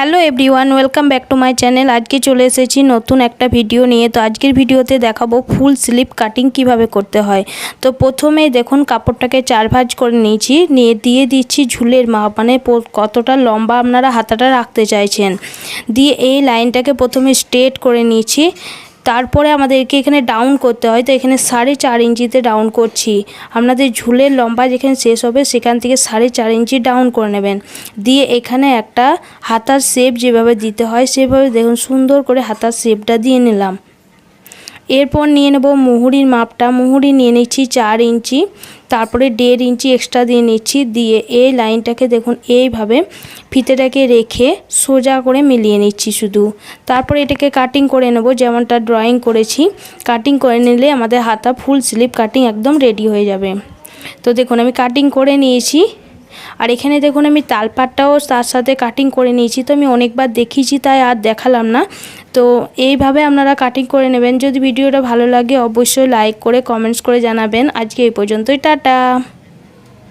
Hello everyone welcome back to my channel. আজকে চলে এসেছি নতুন একটা ভিডিও নিয়ে। তো আজকের ভিডিওতে দেখাবো ফুল স্লিপ কাটিং কীভাবে করতে হয়। তো প্রথমে দেখুন, কাপড়টাকে চার ভাঁজ করে নিয়েছি। নিয়ে দিয়ে দিচ্ছি ঝুলের মাপ মানে কতটা লম্বা আপনারা হাতাটা রাখতে চাইছেন। দিয়ে এই লাইনটাকে প্রথমে স্ট্রেট করে নিয়েছি। তারপরে আমাদেরকে এখানে ডাউন করতে হয়, তো এখানে সাড়ে চার ইঞ্চিতে ডাউন করছি। আপনাদের ঝুলের লম্বা যেখানে শেষ হবে, সেখান থেকে সাড়ে চার ইঞ্চি ডাউন করে নেবেন। দিয়ে এখানে একটা হাতার শেপ যেভাবে দিতে হয়, সেভাবে দেখুন সুন্দর করে হাতার শেপটা দিয়ে নিলাম। এরপর নিয়ে নেব মুহুরির মাপটা। মুহুরি নিয়ে নিচ্ছি চার ইঞ্চি, তারপরে দেড় ইঞ্চি এক্সট্রা দিয়ে নিচ্ছি, দিয়ে এই লাইনটাকে দেখুন এইভাবে ফিতেটাকে রেখে সোজা করে মিলিয়ে নিচ্ছি শুধু। তারপরে এটাকে কাটিং করে নেব, যেমনটা ড্রয়িং করেছি। কাটিং করে নিলে আমাদের হাতা ফুল স্লিপ কাটিং একদম রেডি হয়ে যাবে। তো দেখুন আমি কাটিং করে নিয়েছি। আর এখানে দেখুন আমি তালপাটটাও তার সাথে কাটিং করে নিয়েছি, তো আমি অনেকবার দেখিয়েছি তাই আর দেখালাম না। তো এইভাবে আপনারা কাটিং করে নেবেন। যদি ভিডিওটা ভালো লাগে অবশ্যই লাইক করে কমেন্টস করে জানাবেন। আজকে এই পর্যন্তই, টাটা।